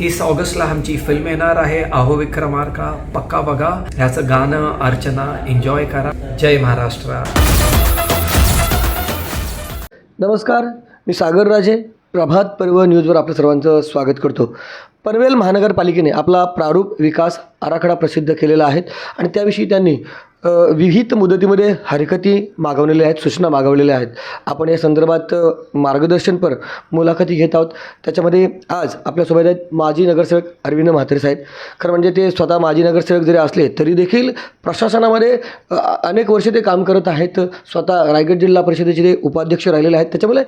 तीस ऑगस्टला आमची फिल्म येणार आहे. आहो विक्रमार्का पक्का बघा. ह्याचं गाणं अर्चना एन्जॉय करा. जय महाराष्ट्र. नमस्कार मी सागर राजे प्रभात पर्व न्यूजवर आपलं सर्वांचं स्वागत करतो. पनवेल महानगरपालिकेने आपला प्रारूप विकास आराखडा प्रसिद्ध केलेला आहे आणि त्याविषयी त्यांनी विहित विविध मुदतीमध्ये हरकती मागवलेल्या आहेत सूचना मागवलेल्या आहेत. आपण या संदर्भात मार्गदर्शनपर मुलाखती घेत आहोत. त्याच्यामध्ये आज आपल्यासोबत आहेत माजी नगरसेवक अरविंद म्हात्रे साहेब. खरं म्हणजे ते स्वतः माजी नगरसेवक जरी असले तरी देखील प्रशासनामध्ये अनेक वर्षे ते काम करत आहेत. स्वतः रायगड जिल्हा परिषदेचे ते उपाध्यक्ष राहिलेले आहेत. त्याच्यामुळे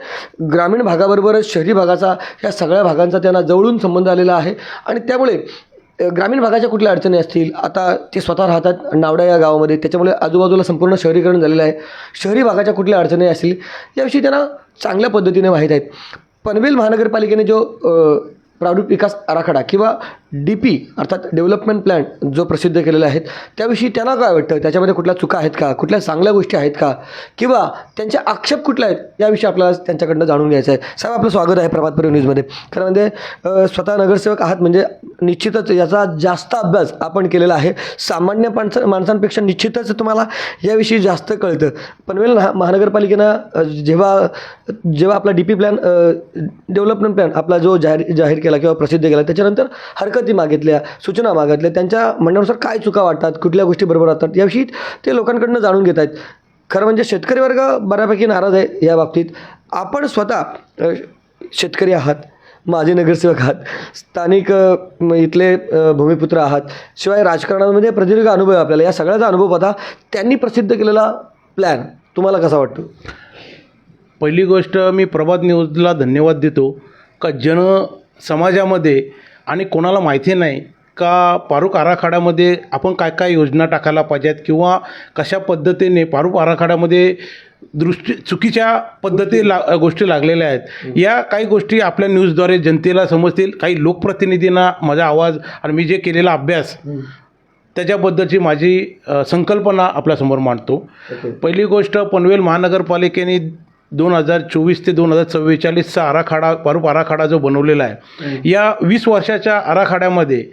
ग्रामीण भागाबरोबरच शहरी भागाचा या सगळ्या भागांचा त्यांना जवळून संबंध आलेला आहे. आणि त्यामुळे ग्रामीण भागाच्या कुठल्या अडचणी असतील? आता ते स्वतः राहतात नावडा या गावामध्ये. त्याच्यामुळे आजूबाजूला संपूर्ण शहरीकरण झालेलं आहे. शहरी भागाच्या कुठल्या अडचणी असतील? याविषयी त्यांना चांगल्या पद्धतीने माहीत आहेत. पनवेल महानगरपालिकेने जो प्रारूप विकास आराखडा किंवा डी पी अर्थात डेव्हलपमेंट प्लॅन जो प्रसिद्ध केलेला आहे त्याविषयी त्यांना काय वाटतं? त्याच्यामध्ये कुठल्या चुका आहेत का? कुठल्या चांगल्या गोष्टी आहेत का? किंवा त्यांचे आक्षेप कुठले आहेत? याविषयी आपल्याला त्यांच्याकडनं जाणून घ्यायचं आहे साहेब आपलं स्वागत आहे प्रभात पर्व न्यूजमध्ये. खरं म्हणजे स्वतः नगरसेवक आहात म्हणजे निश्चितच याचा जास्त अभ्यास आपण केलेला आहे. सामान्य माणसं माणसांपेक्षा निश्चितच तुम्हाला याविषयी जास्त कळतं. पनवेल महानगरपालिकेनं जेव्हा जेव्हा आपला D P plan development plan आपला जो जाहीर जाहीर केला किंवा प्रसिद्ध केला त्याच्यानंतर हरकती मागितल्या सूचना मागितल्या त्यांच्या म्हणण्यानुसार काय चुका वाटतात कुठल्या गोष्टी बरोबर वाटतात याविषयी ते लोकांकडनं जाणून घेत आहेत. खरं म्हणजे शेतकरी वर्ग बऱ्यापैकी नाराज आहे या बाबतीत. आपण स्वतः शेतकरी आहात माजी नगरसेवक आहात स्थानिक इथले भूमिपुत्र आहात शिवाय राजकारणामध्ये प्रदीर्घ अनुभव आपल्याला. या सगळ्याचा अनुभव पाहता त्यांनी प्रसिद्ध केलेला प्लॅन तुम्हाला कसा वाटतो? पहिली गोष्ट मी प्रभात न्यूजला धन्यवाद देतो का जन समाजामध्ये आणि कोणाला माहिती नाही का पारुक आराखड्यामध्ये आपण काय काय योजना टाकायला पाहिजेत किंवा कशा पद्धतीने पारुक आराखड्यामध्ये दृष्टी चुकीच्या पद्धती ला गोष्टी लागलेल्या आहेत. या काही गोष्टी आपल्या न्यूजद्वारे जनतेला समजतील. काही लोकप्रतिनिधींना माझा आवाज आणि मी जे केलेला अभ्यास त्याच्याबद्दलची माझी संकल्पना आपल्यासमोर मांडतो. पहिली गोष्ट पनवेल महानगरपालिकेने दोन हजार चोवीस ते दोन हजार चव्वेचाळीसचा आराखडा पारूप आराखडा जो बनवलेला आहे या वीस वर्षाच्या आराखड्यामध्ये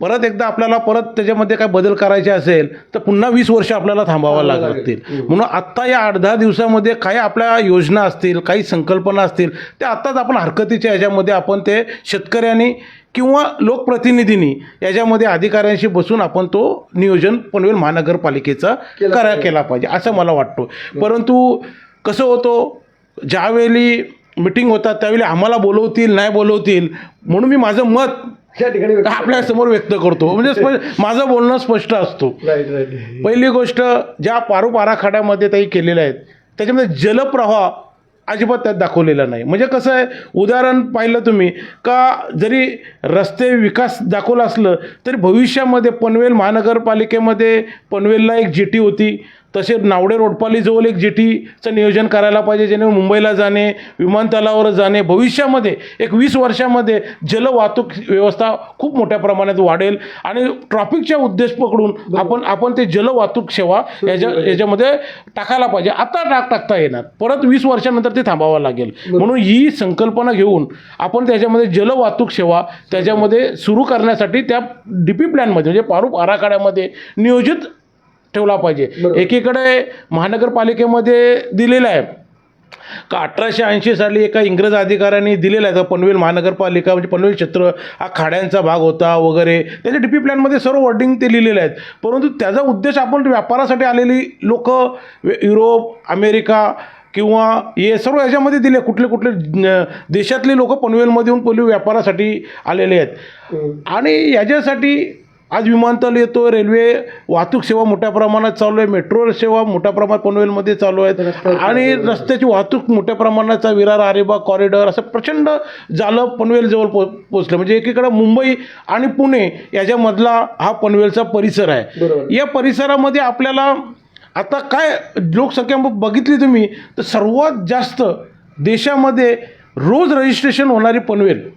परत एकदा आपल्याला परत त्याच्यामध्ये काय बदल करायचे असेल तर पुन्हा वीस वर्ष आपल्याला थांबावं लागतील. म्हणून आत्ता या आठ दहा दिवसामध्ये काही आपल्या योजना असतील काही संकल्पना असतील ते आत्ताच आपण हरकतीच्या याच्यामध्ये आपण ते शेतकऱ्यांनी किंवा लोकप्रतिनिधींनी याच्यामध्ये अधिकाऱ्यांशी बसून आपण तो नियोजन पनवेल महानगरपालिकेचा करा केला पाहिजे असं मला वाटतो. परंतु कसं होतो? ज्यावेळी मिटिंग होतात त्यावेळी आम्हाला बोलवतील नाही बोलवतील म्हणून मी माझं मत ठिकाणी आपल्यासमोर व्यक्त करतो. म्हणजे माझं बोलणं स्पष्ट असतो. पहिली गोष्ट ज्या पारूप आराखड्यामध्ये काही केलेल्या आहेत त्याच्यामध्ये जलप्रवाह अजिबात त्यात दाखवलेला नाही. म्हणजे कसं आहे उदाहरण पाहिलं तुम्ही का जरी रस्ते विकास दाखवला असलं तरी भविष्यामध्ये पनवेल महानगरपालिकेमध्ये पनवेलला एक जेटी होती. तसेच नावडे रोडपालीजवळ एक जेटीचं नियोजन करायला पाहिजे जेणे मुंबईला जाणे विमानतळावर जाणे भविष्यामध्ये एक वीस वर्षामध्ये जलवाहतूक व्यवस्था खूप मोठ्या प्रमाणात वाढेल. आणि ट्रॉफिकच्या उद्देश पकडून आपण आपण ते जलवाहतूक सेवा याच्या याच्यामध्ये टाकायला पाहिजे. आता टाक टाकता येणार. परत वीस वर्षानंतर ते थांबावं लागेल. म्हणून ही संकल्पना घेऊन आपण त्याच्यामध्ये जलवाहतूक सेवा त्याच्यामध्ये सुरू करण्यासाठी त्या डी पी प्लॅनमध्ये म्हणजे पारूप आराखड्यामध्ये नियोजित ठेवला पाहिजे. एकीकडे महानगरपालिकेमध्ये दिलेलं आहे. का अठराशे ऐंशी साली एका इंग्रज अधिकाऱ्यांनी दिलेला आहे. का पनवेल महानगरपालिका म्हणजे पनवेल क्षेत्र हा खाड्यांचा भाग होता वगैरे. त्याच्या डी पी प्लॅनमध्ये सर्व वर्डिंग ते लिहिलेले आहेत. परंतु त्याचा उद्देश आपण व्यापारासाठी आलेली लोक युरोप अमेरिका किंवा हे सर्व याच्यामध्ये दिले. कुठले कुठले देशातले लोक पनवेलमध्ये येऊन पनवेल व्यापारासाठी आलेले आहेत. आणि याच्यासाठी आज विमानतळ येतो रेल्वे वाहतूक सेवा मोठ्या प्रमाणात चालू आहे मेट्रो सेवा मोठ्या प्रमाणात पनवेलमध्ये चालू आहेत. आणि रस्त्याची वाहतूक मोठ्या प्रमाणाचा विरार आरेबा कॉरिडॉर असं प्रचंड जालं पनवेलजवळ पो पोचलं. म्हणजे एकीकडे मुंबई आणि पुणे याच्यामधला हा पनवेलचा परिसर आहे. या परिसरामध्ये आपल्याला आता काय लोकसंख्या बघितली तुम्ही तर सर्वात जास्त देशामध्ये रोज रजिस्ट्रेशन होणारी पनवेल.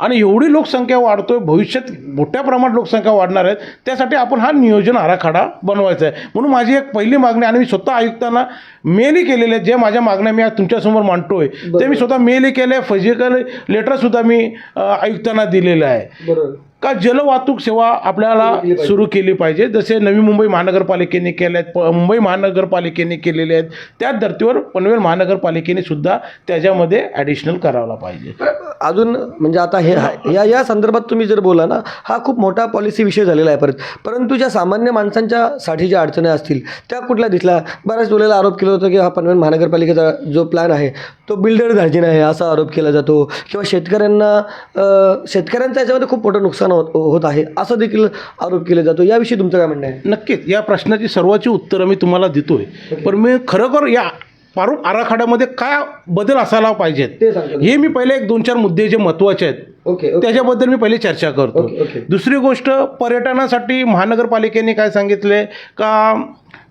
आणि एवढी लोकसंख्या वाढतोय भविष्यात मोठ्या प्रमाणात लोकसंख्या वाढणार आहेत त्यासाठी आपण हा नियोजन आराखडा बनवायचा आहे. म्हणून माझी एक पहिली मागणी आणि मी स्वतः आयुक्तांना मेलही केलेले आहेत जे माझ्या मागण्या मी आज तुमच्यासमोर मांडतोय ते मी स्वतः मेलही केले फिजिकल लेटरसुद्धा मी आयुक्तांना दिलेलं आहे. बरोबर. का जलवाहतूक सेवा आपल्याला सुरू केली पाहिजे. जसे नवी मुंबई महानगरपालिकेने केल्या आहेत प- मुंबई महानगरपालिकेने केलेले आहेत त्याच धर्तीवर पनवेल महानगरपालिकेने सुद्धा त्याच्यामध्ये ॲडिशनल करायला पाहिजे. अजून म्हणजे आता हे या या संदर्भात तुम्ही जर बोला ना हा खूप मोठा पॉलिसी विषय झालेला आहे परत. परंतु ज्या सामान्य माणसांच्या साठी ज्या अडचणी असतील त्या कुठल्या दिसल्या? बऱ्याच वेळेला आरोप केला होता की हा पनवेल महानगरपालिकेचा जो प्लॅन आहे तो बिल्डर दार्जिन आहे असा आरोप केला जातो. किंवा शेतकऱ्यांना शेतकऱ्यांचं याच्यामध्ये खूप मोठं नुकसान होत होत आहे. असं देखील आरोप केला जातो. याविषयी तुमचं काय म्हणणं आहे? नक्कीच. या प्रश्नाची सर्वाची उत्तरं मी तुम्हाला देतोय. पण मी खरोखर या प्रारूप आराखड्यामध्ये काय बदल असायला पाहिजेत ते सांगतो हे मी पहिले एक दोन चार मुद्दे जे महत्त्वाचे आहेत ओके ओके. त्याच्याबद्दल मी पहिले चर्चा करतो. Okay, okay. दुसरी गोष्ट पर्यटनासाठी महानगरपालिकेने काय सांगितले का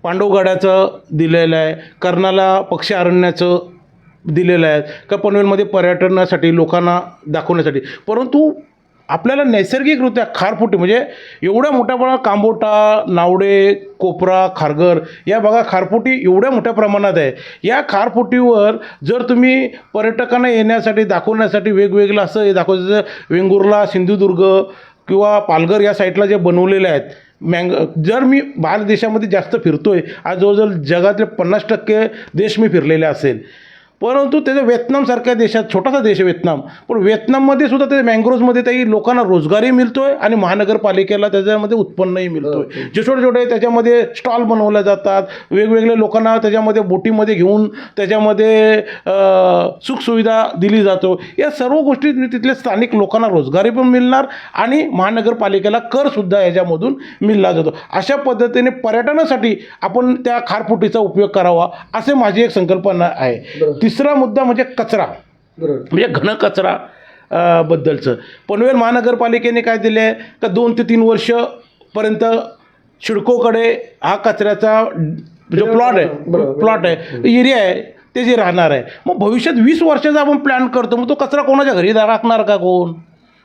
पांडवगडाचं दिलेलं आहे कर्नाला पक्षी अरण्याचं दिलेलं आहे का पनवेलमध्ये पर्यटनासाठी लोकांना दाखवण्यासाठी. परंतु आपल्याला नैसर्गिकरित्या खारफुटी म्हणजे एवढ्या मोठ्या प्रमाणात कांबोटा नावडे कोपरा खारघर या भागा खारफुटी एवढ्या मोठ्या प्रमाणात आहे. या खारफुटीवर जर तुम्ही पर्यटकांना येण्यासाठी दाखवण्यासाठी वेगवेगळं असं हे दाखवायचं वेंगुर्ला सिंधुदुर्ग किंवा पालघर या साईडला जे बनवलेले आहेत मँग जर मी बाहेर देशामध्ये जास्त फिरतो आहे आज जवळजवळ जगातले पन्नास टक्के देश मी फिरलेले असेल. परंतु त्याच्या व्हिएतनामसारख्या देशात छोटासा देश आहे व्हिएतनाम पण व्हिएतनाममध्ये सुद्धा त्या मँग्रोव्हमध्ये त्याही लोकांना रोजगारही मिळतोय आणि महानगरपालिकेला त्याच्यामध्ये उत्पन्नही मिळतोय. जे छोटे छोटे त्याच्यामध्ये स्टॉल बनवले जातात वेगवेगळे लोकांना त्याच्यामध्ये बोटीमध्ये घेऊन त्याच्यामध्ये सुखसुविधा दिली जातो. या सर्व गोष्टी तिथल्या स्थानिक लोकांना रोजगारही पण मिळणार आणि महानगरपालिकेला करसुद्धा याच्यामधून मिळला जातो. अशा पद्धतीने पर्यटनासाठी आपण त्या खारफुटीचा उपयोग करावा असे माझी एक संकल्पना आहे. तिसरा मुद्दा म्हणजे कचरा. म्हणजे घन कचरा बद्दलचं. पनवेल महानगरपालिकेने काय दिले आहे का दोन ते तीन वर्षपर्यंत शिडकोकडे हा कचऱ्याचा जो प्लॉट आहे. प्लॉट आहे एरिया आहे ते जे राहणार आहे. मग भविष्यात वीस वर्षाचा आपण प्लॅन करतो मग तो कचरा कोणाच्या घरी टाकणार का कोण?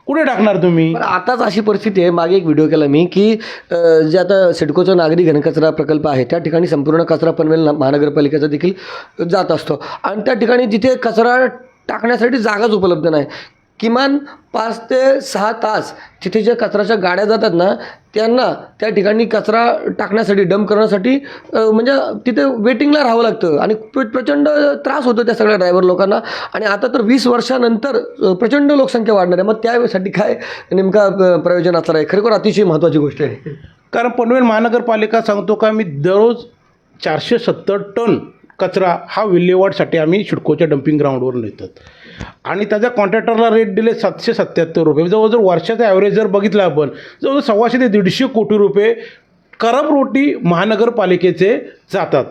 कुठे टाकणार तुम्ही? पण आताच अशी परिस्थिती आहे. मागे एक व्हिडिओ केला मी की अ, जे आता सिडकोचा नागरी घनकचरा प्रकल्प आहे त्या ठिकाणी संपूर्ण कचरा पनवेल ना- महानगरपालिकेचा देखील जात असतो. आणि त्या ठिकाणी जिथे कचरा टाकण्यासाठी जागाच उपलब्ध नाही. किमान पाच ते सहा तास तिथे ज्या कचऱ्याच्या गाड्या जातात ना त्यांना त्या ठिकाणी कचरा टाकण्यासाठी डंप करण्यासाठी म्हणजे तिथे वेटिंगला राहावं लागतं. आणि प्रचंड त्रास होतो त्या सगळ्या ड्रायव्हर लोकांना. आणि आता तर वीस वर्षानंतर प्रचंड लोकसंख्या वाढणार आहे. मग त्यासाठी काय नेमका प्रयोजन असणार आहे? खरोखर अतिशय महत्त्वाची गोष्ट आहे. कारण पनवेल महानगरपालिका सांगतो का मी दररोज चारशे सत्तर टन कचरा हा विल्हेवाटसाठी आम्ही शिडकोच्या डम्पिंग ग्राउंडवर नेतात. आणि त्याच्या कॉन्ट्रॅक्टरला रेट दिले सातशे सत्याहत्तर रुपये. म्हणजे जवळजवळ वर्षाचा ॲव्हरेज जर बघितला आपण जवळजवळ सव्वाशे ते दीडशे कोटी रुपये करप रोटी महानगरपालिकेचे जातात.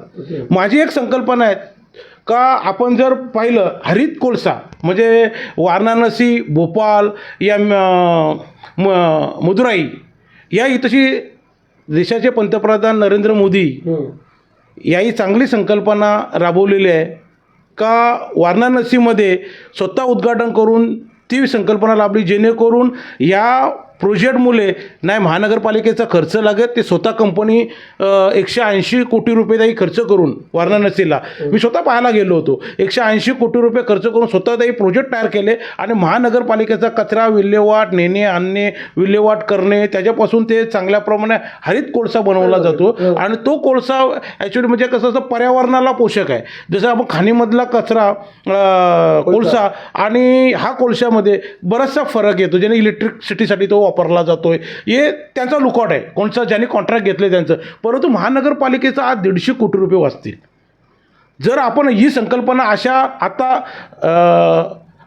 माझी एक संकल्पना आहे का आपण जर पाहिलं हरित कोळसा म्हणजे वाराणसी भोपाल या म- मदुराई या इथशी देशाचे पंतप्रधान नरेंद्र मोदी याही चांगली संकल्पना राबवलेली आहे. का वाराणसीमध्ये स्वतः उद्घाटन करून ती संकल्पना लाभली जेणेकरून या प्रोजेक्टमुळे नाही महानगरपालिकेचा खर्च लागत ते स्वतः कंपनी एकशे ऐंशी कोटी रुपये त्याही खर्च करून वाराणसीला. मी स्वतः पाहायला गेलो होतो. एकशे ऐंशी कोटी रुपये खर्च करून स्वतः त्याही प्रोजेक्ट तयार केले आणि महानगरपालिकेचा कचरा विल्हेवाट नेणे आणणे विल्हेवाट करणे त्याच्यापासून ते चांगल्या प्रमाणे हरित कोळसा बनवला जातो आणि तो कोळसा ॲक्च्युली म्हणजे कसं असं पर्यावरणाला पोषक आहे. जसं आपण खाणीमधला कचरा कोळसा. आणि हा कोळशामध्ये बराचसा फरक येतो ज्याने इलेक्ट्रिसिटीसाठी तो वापरला जातोय. हे त्यांचा लुकआउट आहे. कोणचा ज्यांनी कॉन्ट्रॅक्ट घेतले त्यांचं. परंतु महानगरपालिकेचा आज दीडशे कोटी रुपये वाचतील. जर आपण ही संकल्पना अशा आता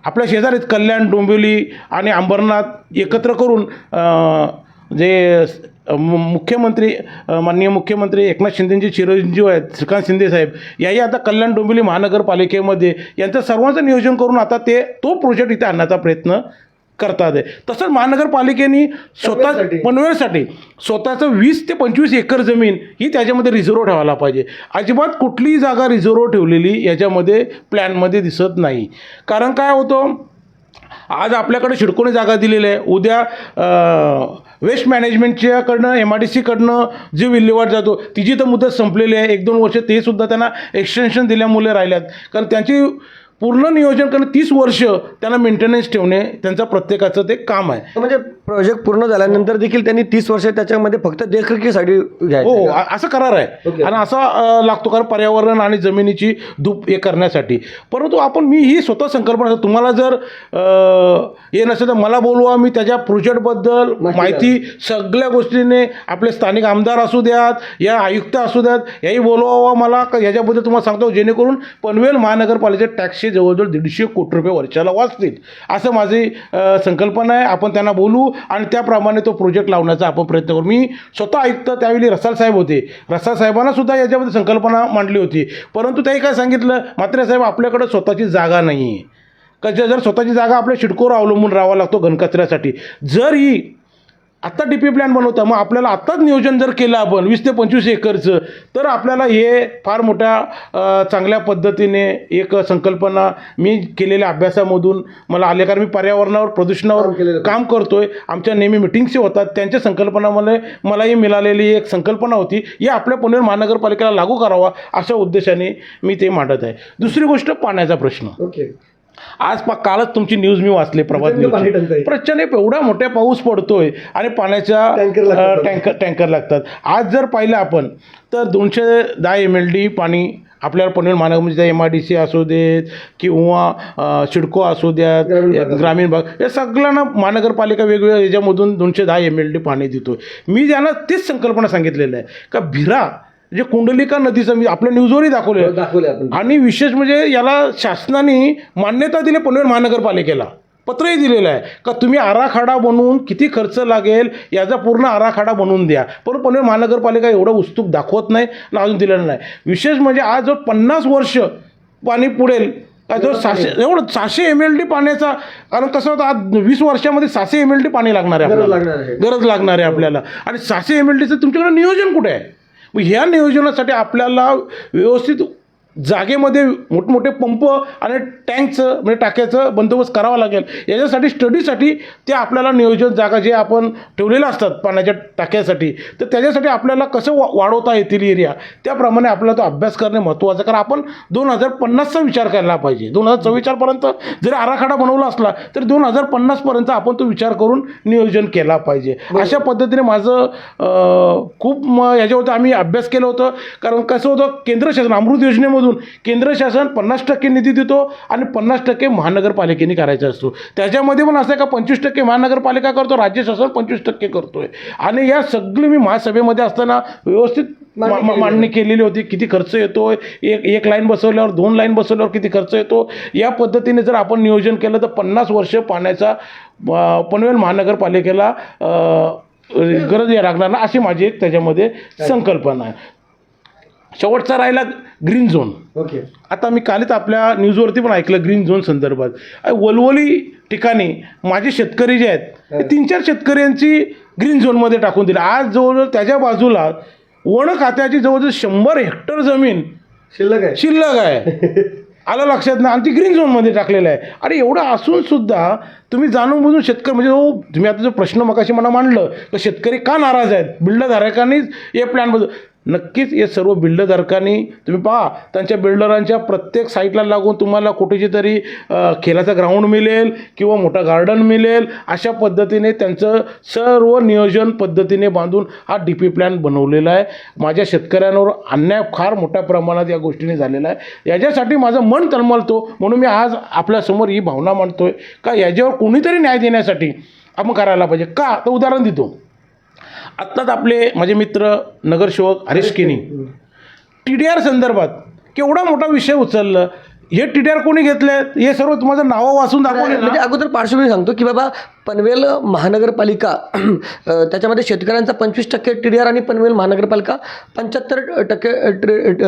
आपल्या शेजारीत कल्याण डोंबिवली आणि अंबरनाथ एकत्र करून जे मु- मुख्यमंत्री माननीय मुख्यमंत्री एकनाथ शिंदेचे चिरंजीव आहेत श्रीकांत शिंदे साहेब याही आता कल्याण डोंबिवली महानगरपालिकेमध्ये यांचं सर्वांचं नियोजन करून आता ते तो प्रोजेक्ट इथे आणण्याचा प्रयत्न करतात. आहे तसंच महानगरपालिकेने स्वतः पनवेलसाठी. स्वतःचं वीस ते पंचवीस एकर जमीन ही त्याच्यामध्ये रिझर्व ठेवायला पाहिजे. अजिबात कुठलीही जागा रिझर्व ठेवलेली याच्यामध्ये प्लॅनमध्ये दिसत नाही. कारण काय होतं? आज आपल्याकडे शिडकोणी जागा दिलेली आहे. उद्या वेस्ट मॅनेजमेंटच्याकडनं एम आय डी सीकडनं जी विल्हेवाट जातो तिची तर मुदत संपलेली आहे. एक दोन वर्ष ते सुद्धा त्यांना एक्सटेन्शन दिल्यामुळे राहिल्यात. कारण त्यांची पूर्ण नियोजन करणे तीस वर्ष त्यांना मेंटेनन्स ठेवणे त्यांचा प्रत्येकाचं ते काम आहे. म्हणजे प्रोजेक्ट पूर्ण झाल्यानंतर देखील त्यांनी तीस वर्ष त्याच्यामध्ये फक्त देखरेखीसाठी हो घ्यायचं? आ- असं करार आहे. आणि असा अ, लागतो कारण पर्यावरण आणि जमिनीची धूप हे करण्यासाठी. परंतु आपण मी ही स्वतः संकल्पना तुम्हाला जर अ, हे नसेल तर मला बोलवा मी त्याच्या प्रोजेक्टबद्दल माहिती माहिती सगळ्या गोष्टीने आपले स्थानिक आमदार असू द्यात या आयुक्त असू द्यात याही बोलवावं मला. का याच्याबद्दल तुम्हाला सांगतो जेणेकरून पनवेल महानगरपालिकेचे टॅक्सचे जवळजवळ दीडशे कोटी रुपये वर्षाला वाचतील. असं माझी अ, संकल्पना आहे. आपण त्यांना बोलू. आणि त्याप्रमाणे तो प्रोजेक्ट लावण्याचा आपण प्रयत्न करू. मी स्वतः आयुक्त त्यावेळी रसाल साहेब होते. रसाल साहेबांना सुद्धा याच्यामध्ये संकल्पना मांडली होती. परंतु त्यांनी काय सांगितलं? मात्र साहेब आपल्याकडं स्वतःची जागा नाही आहे का जर स्वतःची जागा आपल्या शिडकोवर अवलंबून राहावा लागतो घनकचऱ्यासाठी. जर ही आत्ता डी पी प्लॅन बनवता मग आपल्याला आत्ताच नियोजन जर केलं आपण वीस ते पंचवीस एकरचं तर आपल्याला हे फार मोठ्या चांगल्या पद्धतीने एक संकल्पना मी केलेल्या अभ्यासामधून मला आले. कारण मी पर्यावरणावर प्रदूषणावर. काम करतोय. आमच्या नेहमी मिटिंग्स होतात. त्यांच्या संकल्पनामुळे मलाही मिळालेली एक संकल्पना होती. ही आपल्या पुणे महानगरपालिकेला लागू करावा अशा उद्देशाने मी ते मांडत आहे. दुसरी गोष्ट पाण्याचा प्रश्न. ओके. आज पा कालच तुमची न्यूज मी वाचली प्रभात न्यूज. प्रचंड एवढा मोठ्या पाऊस पडतोय आणि पाण्याच्या टँकर टँकर लागतात. आज जर पाहिलं आपण तर दोनशे दहा एम एल डी पाणी आपल्याला पनवेल महानगर म्हणजे एम आय डी सी असू देत किंवा अ, सिडको असू द्यात ग्रामीण भाग या सगळ्यांना महानगरपालिका वेगवेगळ्या याच्यामधून दोनशे दहा एम एल डी पाणी देतोय. मी त्यांना तीच संकल्पना सांगितलेलं आहे का भिरा म्हणजे कुंडलिका नदीचं मी आपल्या न्यूजवरही दाखवलं आपण. आणि विशेष म्हणजे याला शासनाने मान्यता दिली पनवेल महानगरपालिकेला. पत्रही दिलेलं आहे का तुम्ही आराखडा बनवून किती खर्च लागेल याचा पूर्ण आराखडा बनवून द्या. पण पनवेल महानगरपालिका एवढं उत्सुक दाखवत नाही आणि अजून दिलेलं नाही. विशेष म्हणजे आज जो पन्नास वर्ष पाणी पुढेल जो सहाशे एवढं सहाशे एम एल डी पाण्याचा कारण कसं होतं आज वीस वर्षामध्ये सहाशे एम एल डी पाणी लागणार आहे गरज आपल्याला. लागणार आहे. गरज लागणार आहे आपल्याला. आणि सहाशे एम एल डीचं तुमच्याकडे नियोजन कुठे आहे? मग ह्या नियोजनासाठी आपल्याला व्यवस्थित जागेमध्ये मोठमोठे पंप आणि टँकचं म्हणजे टाक्याचं बंदोबस्त करावा लागेल. याच्यासाठी स्टडीसाठी ते आपल्याला नियोजन जागा जे आपण ठेवलेल्या असतात पाण्याच्या टाक्यासाठी तर त्याच्यासाठी आपल्याला कसं वा वाढवता येतील एरिया त्याप्रमाणे आपल्याला तो अभ्यास करणे महत्त्वाचं. कारण आपण दोन हजार पन्नासचा विचार करायला पाहिजे. दोन हजार चव्वेचाळपर्यंत जरी आराखडा बनवला असला तर दोन हजार पन्नासपर्यंत आपण तो विचार करून नियोजन केला पाहिजे. अशा पद्धतीने माझं खूप म याच्यावरती आम्ही अभ्यास केलं होतं. कारण कसं होतं केंद्र शासन अमृत योजनेमधून केंद्र शासन पन्नास टक्के निधी देतो आणि पन्नास टक्के महानगरपालिकेने करायचा असतो. त्याच्यामध्ये पण असं आहे का पंचवीस टक्के महानगरपालिका करतो राज्य शासन पंचवीस टक्के करतोय. आणि या सगळी मी महासभेमध्ये असताना व्यवस्थित मांडणी केलेली होती. किती खर्च येतो एक एक लाईन बसवल्यावर दोन लाईन बसवल्यावर किती खर्च येतो? या पद्धतीने जर आपण नियोजन केलं तर पन्नास वर्ष पाण्याचा पनवेल महानगरपालिकेला गरज या लागणार ना? अशी माझी एक त्याच्यामध्ये संकल्पना आहे. शेवटचा राहिला ग्रीन झोन ओके आता मी कालच आपल्या न्यूजवरती पण ऐकलं ग्रीन झोन संदर्भात. अरे वलवली ठिकाणी माझे शेतकरी जे आहेत ते तीन चार शेतकऱ्यांची ग्रीन झोनमध्ये टाकून दिली. आज जवळजवळ त्याच्या बाजूला वन खात्याची जवळजवळ शंभर हेक्टर जमीन शिल्लक आहे. शिल्लक आहे. आलं लक्षात ना? आणि ती ग्रीन झोनमध्ये टाकलेलं आहे. आणि एवढं असून सुद्धा तुम्ही जाणून बुजून शेतकरी म्हणजे हो तुम्ही आता जो प्रश्न मगाशी मला मांडलं तर शेतकरी का नाराज आहेत? बिल्डरधारकांनीच हे प्लॅनबद्दल नक्कीच हे सर्व बिल्डरधारकांनी तुम्ही पहा त्यांच्या बिल्डरांच्या प्रत्येक साईटला लागून तुम्हाला कुठेची तरी खेळाचं ग्राउंड मिळेल किंवा मोठं गार्डन मिळेल अशा पद्धतीने त्यांचं सर्व नियोजन पद्धतीने बांधून हा डी पी प्लॅन बनवलेला आहे. माझ्या शेतकऱ्यांवर अन्याय फार मोठ्या प्रमाणात या गोष्टीने झालेला आहे. याच्यासाठी माझं मन तळमळतो म्हणून मी आज आपल्यासमोर ही भावना मांडतो आहे का याच्यावर कोणीतरी न्याय देण्यासाठी आपण करायला पाहिजे? का? तर उदाहरण देतो. आत्ताच आपले माझे मित्र नगरसेवक हरीश केनी टी डी आर संदर्भात केवढा मोठा विषय उचललं. हे टी डी आर कोणी घेतले हे सर्व तुम्हाला नावं वाचून दाखवले म्हणजे अगोदर पार्श्वभूमी सांगतो की बाबा पनवेल महानगरपालिका त्याच्यामध्ये शेतकऱ्यांचा पंचवीस टक्के टी डी आर आणि पनवेल महानगरपालिका पंच्याहत्तर टक्के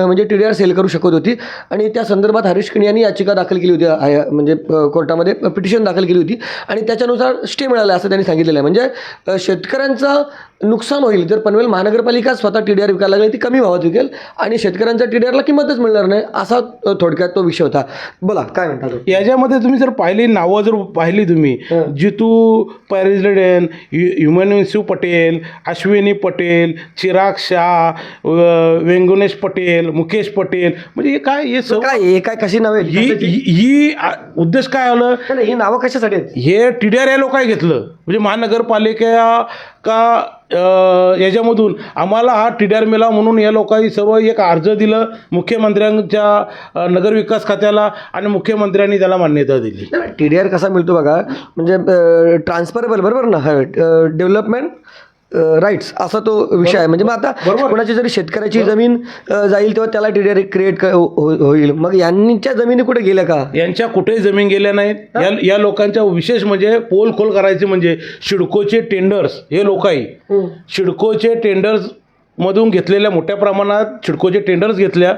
म्हणजे टी डी आर सेल करू शकत होती. आणि त्या संदर्भात हरीश किणी यांनी याचिका दाखल केली होती म्हणजे कोर्टामध्ये पिटिशन दाखल केली होती. आणि त्याच्यानुसार स्टे मिळाला असं त्यांनी सांगितलेलं आहे. म्हणजे शेतकऱ्यांचा नुकसान होईल. जर पनवेल महानगरपालिका स्वतः टी डी आर विकायला लागली ती कमी भावात विकेल आणि शेतकऱ्यांच्या टी डी आरला किंमतच मिळणार नाही असा थोडक्यात तो विषय होता. बोला काय म्हणता तो याच्यामध्ये तुम्ही जर पाहिली नावं जर पाहिली तुम्ही. जितू पॅरिजडेन युमनशिव पटेल अश्विनी पटेल चिराग शाह अ, व्यंगुनेश पटेल मुकेश पटेल म्हणजे हे काय हे सर्व काय हे काय कशी नावे ही उद्देश काय आलं? ही नावं कशासाठी आहेत? हे टी डी आर या लोकांनी घेतलं. म्हणजे महानगरपालिका का याच्यामधून आम्हाला हा टी डी आर मेला म्हणून या लोकांनी सर्व एक अर्ज दिलं. मुख्यमंत्र्यांच्या नगरविकास खात्याला आणि मुख्यमंत्र्यांनी त्याला मान्यता दिली. टी डी आर कसा मिळतो बघा? म्हणजे ट्रान्सफरेबल बरोबर ना? डेव्हलपमेंट राईट्स असा तो विषय आहे. म्हणजे मग आता. कोणाची जरी शेतकऱ्याची जमीन जाईल तेव्हा त्याला टी डी आर क्रिएट होईल. मग यांच्या जमिनी कुठे गेल्या का? यांच्या कुठेही जमीन गेल्या नाहीत. या या लोकांच्या विशेष म्हणजे पोल खोल करायचे म्हणजे शिडकोचे टेंडर्स हे लोक आहे शिडकोचे टेंडर्स मधून घेतलेल्या मोठ्या प्रमाणात शिडकोचे टेंडर्स घेतल्या.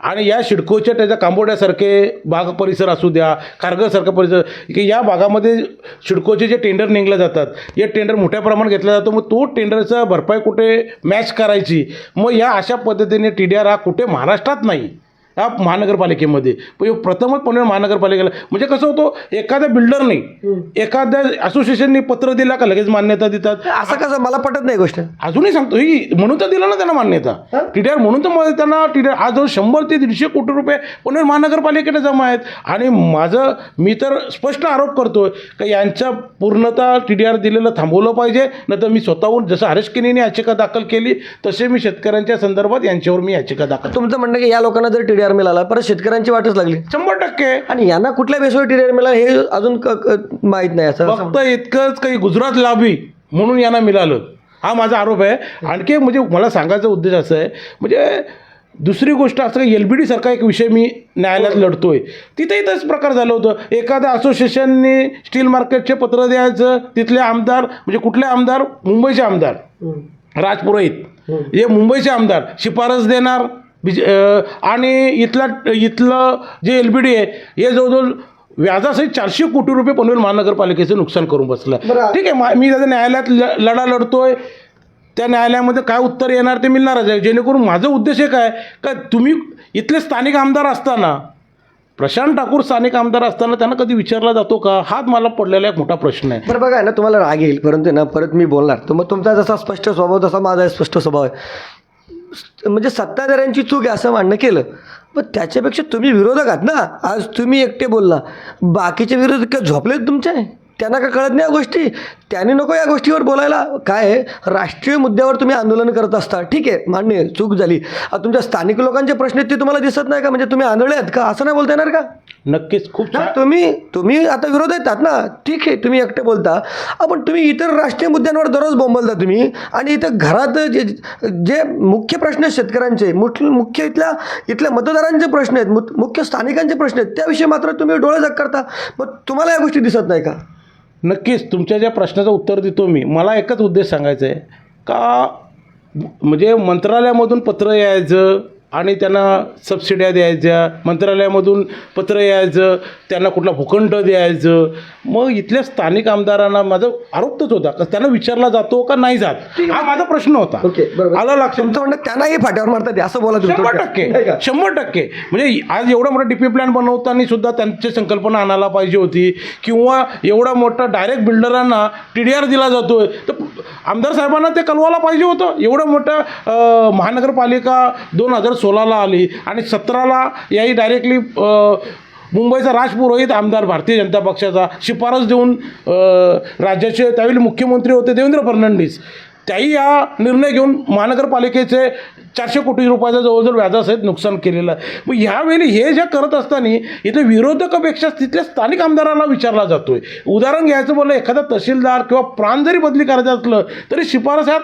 आणि या शिडकोच्या त्याच्या कांबोड्यासारखे भाग परिसर असू द्या खारघरसारखा परिसर की या भागामध्ये शिडकोचे जे टेंडर निघले जातात हे टेंडर मोठ्या प्रमाणात घेतला जातो मग तो टेंडरचा भरपाई कुठे मॅच करायची? मग या अशा पद्धतीने टी डी आर हा कुठे महाराष्ट्रात नाही. या महानगरपालिकेमध्ये. पण प्रथमच पनवेल महानगरपालिकेला म्हणजे कसं होतं एखाद्या बिल्डरने एखाद्या असोसिएशनने पत्र दिला का लगेच मान्यता देतात? असं कसं मला पटत नाही गोष्ट. अजूनही सांगतो ही म्हणून तर दिलं ना त्यांना मान्यता. टी डी आर म्हणून तर त्यांना टी डी आर आज जवळ शंभर ते दीडशे कोटी रुपये पनवेल महानगरपालिकेला जमा आहेत. आणि माझं मी तर स्पष्ट आरोप करतोय का यांच्या पूर्णतः टी डी आर दिलेलं थांबवलं पाहिजे नाही तर मी स्वतःहून जसं हरेश किनीने याचिका दाखल केली तसे मी शेतकऱ्यांच्या संदर्भात यांच्यावर मी याचिका दाखल तुमचं म्हणणं की या लोकांना जर टी डी आर मिळाला परत शेतकऱ्यांची वाटच लागली. शंभर टक्के. आणि यांना कुठल्या बेसवर टी डी आर मिळाला हे अजून क- क- माहीत नाही असं फक्त इतकंच काही गुजरात लाभी म्हणून यांना मिळालं. हा माझा आरोप आहे. आणखी एक म्हणजे मला सांगायचा उद्देश असं आहे म्हणजे दुसरी गोष्ट असं एल बी डी सारखा एक विषय मी न्यायालयात लढतोय. तिथेही तसंच प्रकार झालं होतं. एखाद्या असोसिएशनने स्टील मार्केटचे पत्र द्यायचं तिथले आमदार म्हणजे कुठले आमदार? मुंबईचे आमदार. राजपुरोहित. हे मुंबईचे आमदार. शिफारस देणार. बिज आणि इथला इथलं जे एल बी डी आहे हे जवळजवळ व्याजासहित चारशे कोटी रुपये पनवेल महानगरपालिकेचं नुकसान करून बसलं. ठीक आहे मा- मी त्याच्या न्यायालयात लढा लढतोय. त्या न्यायालयामध्ये काय उत्तर येणार ते मिळणारच आहे. जेणेकरून माझं उद्देश एक आहे का तुम्ही इथले स्थानिक आमदार असताना प्रशांत ठाकूर स्थानिक आमदार असताना त्यांना कधी विचारला जातो का? हाच मला पडलेला एक मोठा प्रश्न आहे. बरं बघा ना तुम्हाला राग येईल परंतु ना परत मी बोलणार. तर मग तुमचा जसा स्पष्ट स्वभाव तसा माझा स्पष्ट स्वभाव आहे. म्हणजे सत्ताधाऱ्यांची चूक आहे असं मांडणं केलं. पण त्याच्यापेक्षा तुम्ही विरोधक आहात ना. आज तुम्ही एकटे बोलला. बाकीचे विरोधक काय झोपलेत तुमचे? त्यांना का कळत नाही या गोष्टी? त्यांनी नको या गोष्टीवर बोलायला. काय आहे, राष्ट्रीय मुद्द्यावर तुम्ही आंदोलन करत असता. ठीक आहे मान्य आहे, चूक झाली. तुमच्या स्थानिक लोकांचे प्रश्न आहेत ते तुम्हाला दिसत नाही का? म्हणजे तुम्ही आंधळे आहेत का? असं नाही बोलता येणार का? नक्कीच खूप छान. तुम्ही तुम्ही आता विरोध येतात ना? ठीक आहे तुम्ही एकटे बोलता. आपण तुम्ही इतर राष्ट्रीय मुद्द्यांवर दररोज बोंबलता तुम्ही. आणि इथं घरात जे जे मुख्य प्रश्न आहेत शेतकऱ्यांचे मुठ- मुख्य इथल्या इथल्या मतदारांचे प्रश्न आहेत मुख्य स्थानिकांचे प्रश्न आहेत त्याविषयी मात्र तुम्ही डोळे जग करता. मग तुम्हाला या गोष्टी दिसत नाही का? नक्कीच तुमच्या ज्या प्रश्नाचं उत्तर देतो मी मला एकच उद्देश सांगायचा आहे. का म्हणजे मंत्रालयामधून पत्र यायचं आणि त्यांना सबसिड्या द्यायच्या मंत्रालयामधून पत्र यायचं त्यांना कुठला भूखंड द्यायचं. मग इथल्या स्थानिक आमदारांना माझा आरोप तोच होता त्यांना विचारला जातो का नाही जात? हा माझा प्रश्न होता. आला लक्षात. तुमचं म्हणणं त्यांनाही फाट्यावर मारतात असं बोला शंभर टक्के? शंभर टक्के. म्हणजे आज एवढा मोठा डीपी प्लॅन बनवताना सुद्धा त्यांची संकल्पना आणायला पाहिजे होती. किंवा एवढा मोठा डायरेक्ट बिल्डरांना टी डी आर दिला जातोय. तर आमदार साहेबांना ते कळवायला पाहिजे होतं. एवढं मोठं महानगरपालिका दोन हजार सोळाला आली आणि सतराला याही डायरेक्टली मुंबईचा राजपुरोहित आमदार भारतीय जनता पक्षाचा शिफारस देऊन राज्याचे त्यावेळी मुख्यमंत्री होते देवेंद्र फडणवीस. त्याही हा निर्णय घेऊन महानगरपालिकेचे चारशे कोटी रुपयाचं जवळजवळ व्याजासहित नुकसान केलेलं आहे. मग ह्यावेळी हे ज्या करत असताना इथे विरोधकापेक्षा तिथल्या स्थानिक आमदारांना विचारला जातो आहे उदाहरण घ्यायचं बोललं एखादा तहसीलदार किंवा प्राण जरी बदली करायचं असलं तरी शिफारस ह्या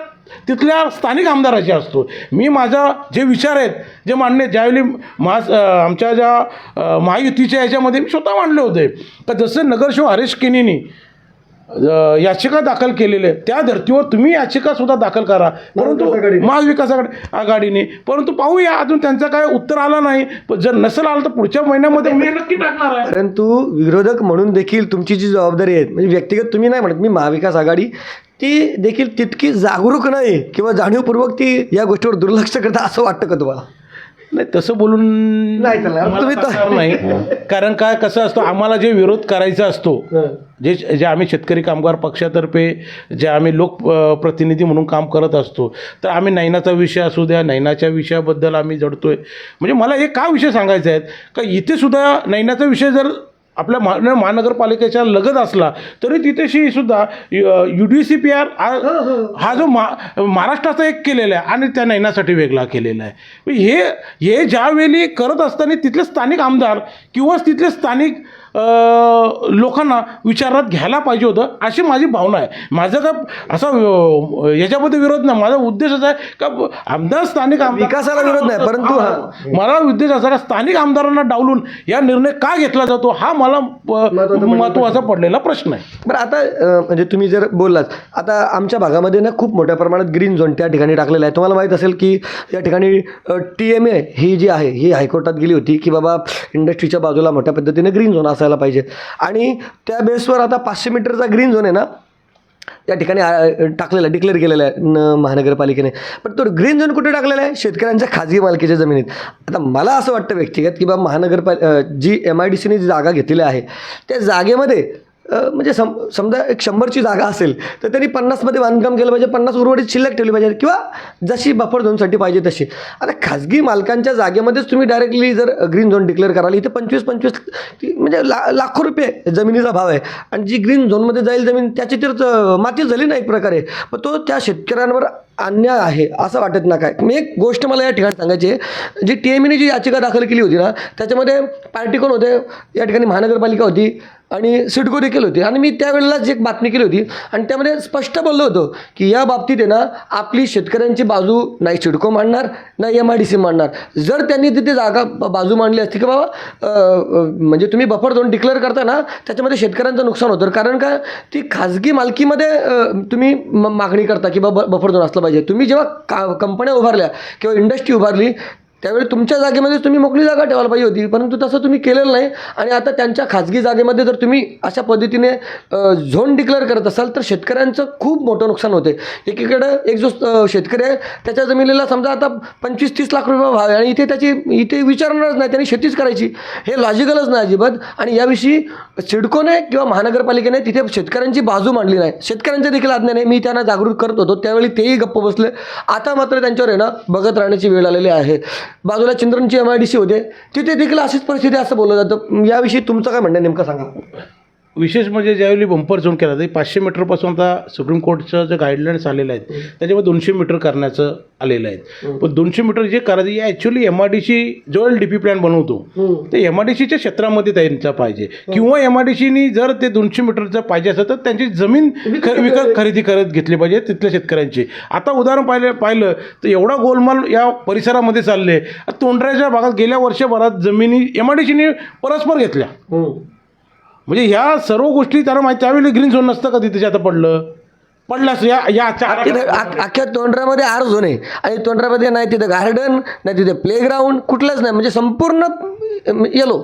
तिथल्या स्थानिक आमदाराची असतो. मी माझा जे विचार आहेत जे मांडणे ज्यावेळी महा आमच्या ज्या महायुतीच्या याच्यामध्ये मी स्वतः मांडले होते. का जसं नगरसेवक हरेश केनीनी याचिका दाखल केलेल्या आहेत त्या धर्तीवर तुम्ही याचिका सुद्धा दाखल करा. परंतु महाविकास आघाडीने. महाविकास आघाडी आघाडीने. परंतु पाहूया अजून त्यांचं काय उत्तर आलं नाही. पण जर नसेल आलं तर पुढच्या महिन्यामध्ये मी नक्की टाकणार आहे. परंतु विरोधक म्हणून देखील तुमची जी जबाबदारी आहे म्हणजे व्यक्तिगत तुम्ही नाही म्हणत मी महाविकास आघाडी ती देखील तितकी जागरूक नाही किंवा जाणीवपूर्वक ती या गोष्टीवर दुर्लक्ष करता असं वाटतं का तुम्हाला? नाही तसं बोलून नाही चालणार. मला तुम्ही तर- चालणार नाही. कारण काय कसं असतं आम्हाला जे विरोध करायचा असतो जे जे आम्ही शेतकरी कामगार पक्षातर्फे जे आम्ही लोक अ, प्रतिनिधी म्हणून काम करत असतो तर आम्ही नैनाचा विषय असू द्या नैनाच्या विषयाबद्दल आम्ही जडतोय. म्हणजे मला हे का विषय सांगायचा आहे का इथे सुद्धा नैनाचा विषय जर आपल्या महा महानगरपालिकेच्या लगत असला तरी तिथेशी सुद्धा U D C P R हा जो मा महाराष्ट्राचा एक केलेला आहे आणि त्या नैनासाठी वेगळा केलेला आहे. हे हे ज्यावेळी करत असताना तिथले स्थानिक आमदार किंवा तिथले स्थानिक लोकांना विचारात घ्यायला पाहिजे होतं अशी माझी भावना आहे. माझं का असा याच्यामध्ये विरोध नाही. माझा उद्देश असा आहे का आमदार स्थानिक विकासाला विरोध नाही, परंतु मला उद्देश असा स्थानिक आमदारांना डावलून या निर्णय का घेतला जातो हा मला महत्त्वाचा पडलेला प्रश्न. आहे. बरं आता म्हणजे तुम्ही जर बोललात आता आमच्या भागामध्ये ना खूप मोठ्या प्रमाणात ग्रीन झोन त्या ठिकाणी टाकलेला आहे. तुम्हाला माहीत असेल की या ठिकाणी टी एम ए ही जी आहे ही हायकोर्टात गेली होती की बाबा इंडस्ट्रीच्या बाजूला मोठ्या पद्धतीने ग्रीन झोन असायला पाहिजे आणि त्या बेसवर आता पाचशे मीटरचा ग्रीन झोन आहे ना या ठिकाणी टाकलेला डिक्लेअर केलेला आहे न महानगरपालिकेने. पण तो ग्रीन झोन कुठे टाकलेला आहे? शेतकऱ्यांच्या खाजगी मालकीच्या जमिनीत. आता मला असं वाटतं व्यक्तिगत की बाबा महानगरपाल जी एम आय डी सीने जी जागा घेतलेली आहे त्या जागेमध्ये म्हणजे सम समजा एक शंभरची जागा असेल तर त्यांनी पन्नासमध्ये बांधकाम केलं पाहिजे पन्नास उर्वरित शिल्लक ठेवली पाहिजे किंवा जशी बफर झोनसाठी पाहिजे तशी. आता खाजगी मालकांच्या जागेमध्येच तुम्ही डायरेक्टली जर ग्रीन झोन डिक्लेअर कराल इथे पंचवीस पंचवीस ती म्हणजे ला लाखो रुपये जमिनीचा भाव आहे. आणि जी ग्रीन झोनमध्ये जाईल जमीन त्याची तर माती झाली ना एक प्रकारे. मग तो त्या शेतकऱ्यांवर अन्याय आहे असं वाटत ना काय? मी एक गोष्ट मला या ठिकाणी सांगायची आहे. जी टी एमईने जी याचिका दाखल केली होती ना त्याच्यामध्ये पार्टी कोण होते? या ठिकाणी महानगरपालिका होती. आणि सिडको देखील होती. आणि मी त्यावेळेलाच एक बातमी केली होती. आणि त्यामध्ये स्पष्ट बोललो होतो की या बाबतीत आहे ना आपली शेतकऱ्यांची बाजू नाही सिडको मांडणार नाही एम आय डी सी मांडणार. जर त्यांनी तिथे जागा बाजू मांडली असती की बाबा म्हणजे तुम्ही बफर झोन डिक्लेअर करता ना त्याच्यामध्ये शेतकऱ्यांचं नुकसान होतं. कारण का ती खाजगी मालकीमध्ये तुम्ही म- मागणी करता की बाबा बफर झोन असलं पाहिजे. तुम्ही जेव्हा का कंपन्या उभारल्या किंवा इंडस्ट्री उभारली त्यावेळी तुमच्या जागेमध्ये तुम्ही मोकळी जागा ठेवायला पाहिजे होती परंतु तसं तुम्ही केलेलं नाही. आणि आता त्यांच्या खाजगी जागेमध्ये जर तुम्ही अशा पद्धतीने झोन डिक्लेअर करत असाल तर शेतकऱ्यांचं खूप मोठं नुकसान होते एकीकडं एक जो शेतकरी आहे त्याच्या जमिनीला समजा आता पंचवीस तीस लाख रुपये भाव आहे आणि इथे त्याची इथे विचारणारच नाही त्यांनी शेतीच करायची. हे लॉजिकलच नाही अजिबात. आणि याविषयी सिडकोने किंवा महानगरपालिकेने तिथे शेतकऱ्यांची बाजू मांडली नाही. शेतकऱ्यांच्या देखील आज्ञा नाही. मी त्यांना जागृत करत होतो. त्यावेळी तेही गप्प बसले. आता मात्र त्यांच्यावर आहे ना बघत राहण्याची वेळ आलेली आहे. बाजूला चंद्रनची एम आय डी सी होते तिथे देखील अशीच परिस्थिती असं बोललं जातं. याविषयी तुमचं काय म्हणणं आहे? नेमकं सांगा. विशेष म्हणजे ज्यावेळी बंपर झोन केला तर पाचशे मीटरपासून आता सुप्रीम कोर्टचं जे गाईडलाईन्स आलेले आहेत त्याच्यामध्ये दोनशे मीटर करण्याचं आलेलं आहे. पण दोनशे मीटर जे करायचं हे actually M R D C जो डी पी प्लॅन बनवतो. ते एम आर डी सीच्या क्षेत्रामध्ये त्यांचा पाहिजे. किंवा एम आर डी सीनी जर ते दोनशे मीटरचं पाहिजे असेल तर त्यांची जमीन विकत खरेदी करत घेतली पाहिजे तिथल्या शेतकऱ्यांची. आता उदाहरण पाहिलं पाहिलं तर एवढा गोलमाल या परिसरामध्ये चालले. तोंडऱ्याच्या भागात गेल्या वर्षभरात जमिनी एम आर डी सीने परस्पर घेतल्या. म्हणजे ह्या सर्व गोष्टी त्यांना माहिती त्यावेळी ग्रीन झोन नसतं का तिथे आता पडलं. पडलं असं या या अख्ख्या तोंडऱ्यामध्ये आर झोन आहे. आणि तोंडऱ्यामध्ये नाही तिथे गार्डन नाही तिथे प्लेग्राऊंड कुठलंच नाही. म्हणजे संपूर्ण येलो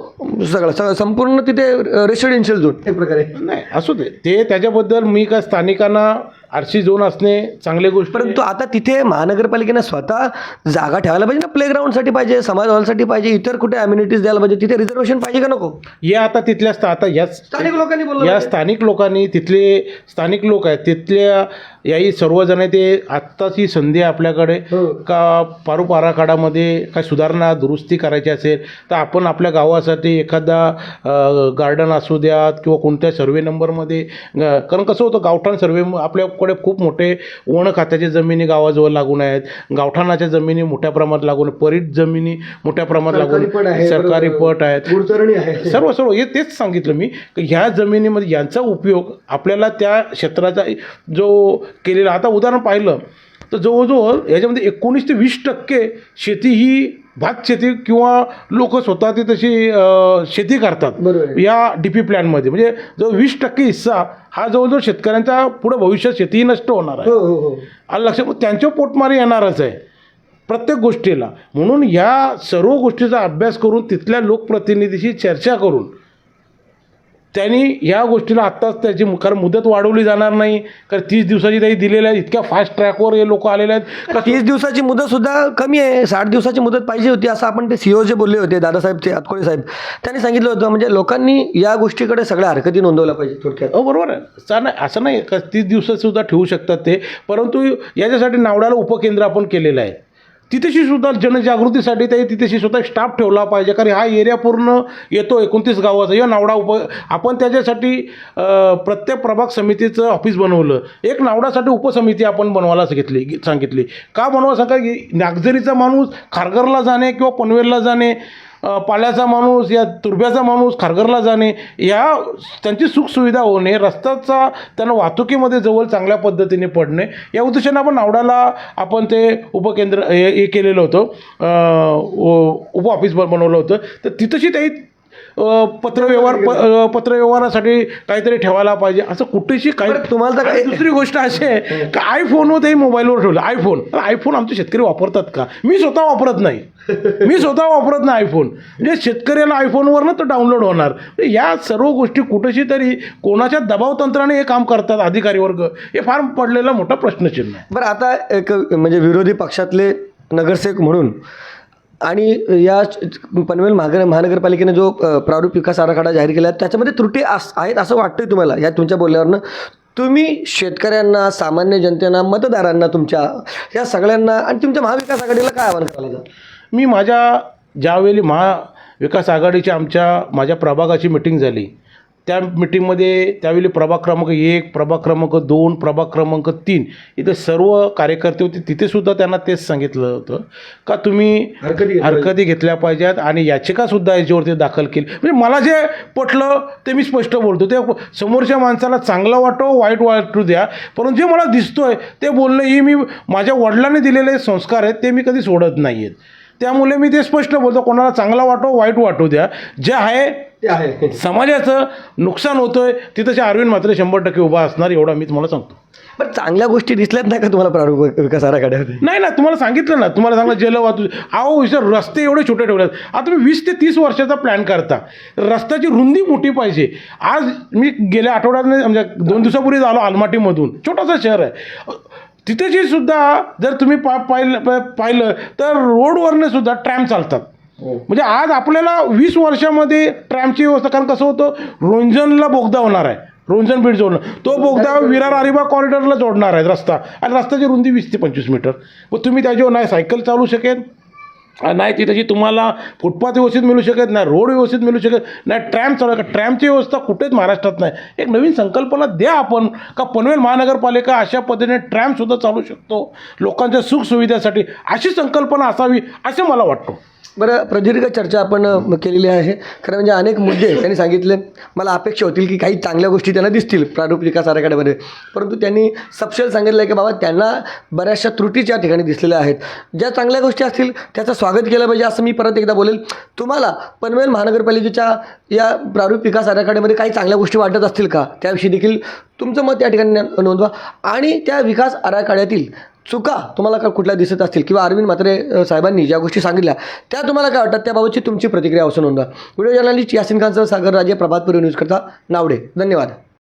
सगळं सगळं संपूर्ण तिथे रेसिडेन्शियल झोन एक प्रकारे. नाही असू दे. ते त्याच्याबद्दल मी काय स्थानिकांना आरशी झोन असणे चांगली गोष्ट. परंतु आता तिथे महानगरपालिकेने स्वतः जागा ठेवायला पाहिजे ना प्लेग्राऊंडसाठी पाहिजे समाज हॉलसाठी पाहिजे इतर कुठे अम्युनिटीज द्यायला पाहिजे तिथे रिझर्वेशन पाहिजे का नको हे आता तिथल्या आता याच स्थानिक लोकांनी या. स्थानिक लोकांनी तिथले स्थानिक लोक आहेत तिथल्या याही सर्वजण ते आत्ताच ही संधी आपल्याकडे हो. का पारूप आराखडामध्ये काय सुधारणा दुरुस्ती करायची असेल तर आपण आपल्या गावासाठी एखादा गार्डन असू द्यात किंवा कोणत्या सर्वे नंबरमध्ये कारण कसं होतं गावठाण सर्वे आपल्याकडे खूप मोठे वन खात्याच्या जमिनी गावाजवळ लागून आहेत. गावठाणाच्या जमिनी मोठ्या प्रमाणात लागून परीट जमिनी मोठ्या प्रमाणात लागून सरकारी. पट आहेत. सर्व सर्व. हे तेच सांगितलं मी. की ह्या जमिनीमध्ये यांचा उपयोग आपल्याला त्या क्षेत्राचा जो केलेला. आता उदाहरण पाहिलं तर जवळजवळ याच्यामध्ये एकोणीस ते वीस टक्के शेती ही भात शेती किंवा लोक स्वतः ती तशी शेती करतात. या डी पी प्लॅनमध्ये म्हणजे जो वीस टक्के हिस्सा हा जवळजवळ शेतकऱ्यांचा पुढे भविष्यात शेतीही नष्ट होणार आहे. हो हो हो. आलं लक्षात मग त्यांच्या पोटमारी येणारच आहे. प्रत्येक गोष्टीला. म्हणून या सर्व गोष्टीचा अभ्यास करून तिथल्या लोकप्रतिनिधीशी चर्चा करून त्यांनी या गोष्टीला आत्ताच त्याची कारण मुदत वाढवली जाणार नाही. कारण तीस दिवसाची त्यांनी दिलेल्या आहेत इतक्या फास्ट ट्रॅकवर हे लोक आलेले आहेत. का तीस दिवसाची मुदत सुद्धा कमी आहे. साठ दिवसाची मुदत पाहिजे होती असं आपण ते सीओ जे बोलले होते दादासाहेब ते आतकोळे साहेब. त्यांनी सांगितलं होतं म्हणजे लोकांनी या गोष्टीकडे सगळ्या हरकती नोंदवल्या पाहिजे थोडक्यात. हो बरोबर आहे. असं नाही का तीस दिवसात सुद्धा ठेवू शकतात ते. परंतु याच्यासाठी नावड्याला उपकेंद्र आपण केलेलं आहे. तिथेशी सुद्धा जनजागृतीसाठी ते तिथेशी सुद्धा स्टाफ ठेवला पाहिजे. कारण हा एरिया पूर्ण येतो एकोणतीस गावाचा. या नावडा उप आपण त्याच्यासाठी प्रत्येक प्रभाग समितीचं ऑफिस बनवलं. एक नावडासाठी उपसमिती आपण बनवायला सांगितली सांगितली. का बनवा सांगा की नागझरीचा माणूस खारघरला जाणे किंवा पनवेलला जाणे पाल्याचा माणूस या तुर्ब्याचा माणूस खारघरला जाणे या त्यांची सुखसुविधा होणे रस्त्याचा त्यांना वाहतुकीमध्ये जवळ चांगल्या पद्धतीने पडणे या उद्देशाने आपण नावडाला आपण ते उपकेंद्र हे हे केलेलं होतं. उप ऑफिस बनवलं होतं. तर तिथंशी ते पत्रव्यवहार प पत्रव्यवहारासाठी काहीतरी ठेवायला पाहिजे. असं कुठेशी काही तुम्हाला तर दुसरी गोष्ट अशी आहे का आयफोनवर ते मोबाईलवर ठेवलं. आयफोन आयफोन आमचे शेतकरी वापरतात का? मी स्वतः वापरत नाही. मी स्वतः वापरत नाही आयफोन म्हणजे शेतकऱ्याला आयफोनवरनं तो डाउनलोड होणार. म्हणजे या सर्व गोष्टी कुठेशी तरी कोणाच्या दबाव तंत्राने हे काम करतात अधिकारी वर्ग हे फार पडलेला मोठा प्रश्नचिन्ह आहे. बरं आता एक म्हणजे विरोधी पक्षातले नगरसेवक म्हणून आणि या पनवेल महागर महानगरपालिकेने जो प्रारूप विकास आराखडा जाहीर केला त्याच्यामध्ये त्रुटी अस आहेत असं वाटतंय तुम्हाला या तुमच्या बोलण्यावरनं? तुम्ही शेतकऱ्यांना सामान्य जनतेना मतदारांना तुमच्या या सगळ्यांना आणि तुमच्या महाविकास आघाडीला काय आव्हान करायला जातं मी माझ्या ज्यावेळी महाविकास आघाडीच्या आमच्या माझ्या प्रभागाची मिटिंग झाली त्या मिटिंगमध्ये त्यावेळी प्रभाग क्रमांक एक प्रभाग क्रमांक दोन प्रभाग क्रमांक तीन इथे सर्व कार्यकर्ते होते. तिथे सुद्धा त्यांना तेच सांगितलं होतं. का तुम्ही हरकती घेतल्या हरकती घेतल्या पाहिजेत आणि याचिकासुद्धा याच्यावरती दाखल केली. म्हणजे मला जे पटलं ते मी स्पष्ट बोलतो. ते समोरच्या माणसाला चांगलं वाटो वाईट वाटू द्या. परंतु जे मला दिसतोय ते बोलणं ही मी माझ्या वडिलांनी दिलेले संस्कार आहेत ते मी कधी सोडत नाही आहेत त्यामुळे मी ते स्पष्ट बोलतो कोणाला चांगला वाटो वाईट वाटू द्या. जे आहे ते आहे. समाजाचं नुकसान होतंय तिथं ते अरविंद मात्र शंभर टक्के उभा असणार एवढा मी तुम्हाला सांगतो. बरं चांगल्या गोष्टी दिसल्यात नाही का तुम्हाला प्रारूप विकास आराखड्यामध्ये नाही ना तुम्हाला सांगितलं ना तुम्हाला सांगलं जलवाहतूक अहो इथं रस्ते एवढे छोटे ठेवलेत. आता तुम्ही वीस ते तीस वर्षाचा प्लॅन करता. रस्त्याची रुंदी मोठी पाहिजे. आज मी गेल्या आठवड्याने म्हणजे दोन दिवसापूर्वी आलो आलमाटीमधून. छोटासा शहर आहे. तिथेची सुद्धा जर तुम्ही पा पाहिलं प- पाहिलं तर रोडवरनं सुद्धा ट्रॅम चालतात. म्हणजे आज आपल्याला वीस वर्षामध्ये ट्रॅमची व्यवस्था कारण कसं होतं रोंजनला बोगदा होणार आहे. रोंजन बीड जोडणं. तो बोगदा विरार अलिबाग कॉरिडॉरला जोडणार आहे रस्ता. आणि रस्त्याची रुंदी वीस ते पंचवीस मीटर. मग तुम्ही त्याच्यावर नाही सायकल चालू शकेल. नाही ती तशी तुम्हाला फुटपाथ व्यवस्थित मिळू शकत नाही रोड व्यवस्थित मिळू शकत नाही ट्रॅम चालू का ट्रॅमची व्यवस्था कुठेच महाराष्ट्रात नाही. एक नवीन संकल्पना द्या आपण का पनवेल महानगरपालिका अशा पद्धतीने ट्रॅमसुद्धा चालू शकतो लोकांच्या सुखसुविधेसाठी अशी संकल्पना असावी असे मला वाटतं. बरं प्रदीर्घ चर्चा आपण केलेली आहे. खरं म्हणजे अनेक मुद्दे त्यांनी सांगितले. मला अपेक्षा होतील की काही चांगल्या गोष्टी त्यांना दिसतील प्रारूप विकास आराखड्यामध्ये. परंतु त्यांनी सपशेल सांगितलं आहे की बाबा त्यांना बऱ्याचशा त्रुटी त्या ठिकाणी दिसलेल्या आहेत. ज्या चांगल्या गोष्टी असतील त्याचं स्वागत केलं पाहिजे असं मी परत एकदा बोलेल. तुम्हाला पनवेल महानगरपालिकेच्या या प्रारूप विकास आराखड्यामध्ये काही चांगल्या गोष्टी वाटत असतील का? त्याविषयी देखील तुमचं मत या ठिकाणी नोंदवा. आणि त्या विकास आराखड्यातील चुका तुम्हाला का कुठल्या दिसत असतील? किंवा अरविंद म्हात्रे साहेबांनी ज्या गोष्टी सांगितल्या त्या तुम्हाला काय वाटतात? त्याबाबतची तुमची प्रतिक्रिया अवश्य नोंदवा. व्हिडिओ जर्नलिस्ट यासिन खानचं सागर राजे प्रभातपुरी पूर्व न्यूज करता नावडे. धन्यवाद.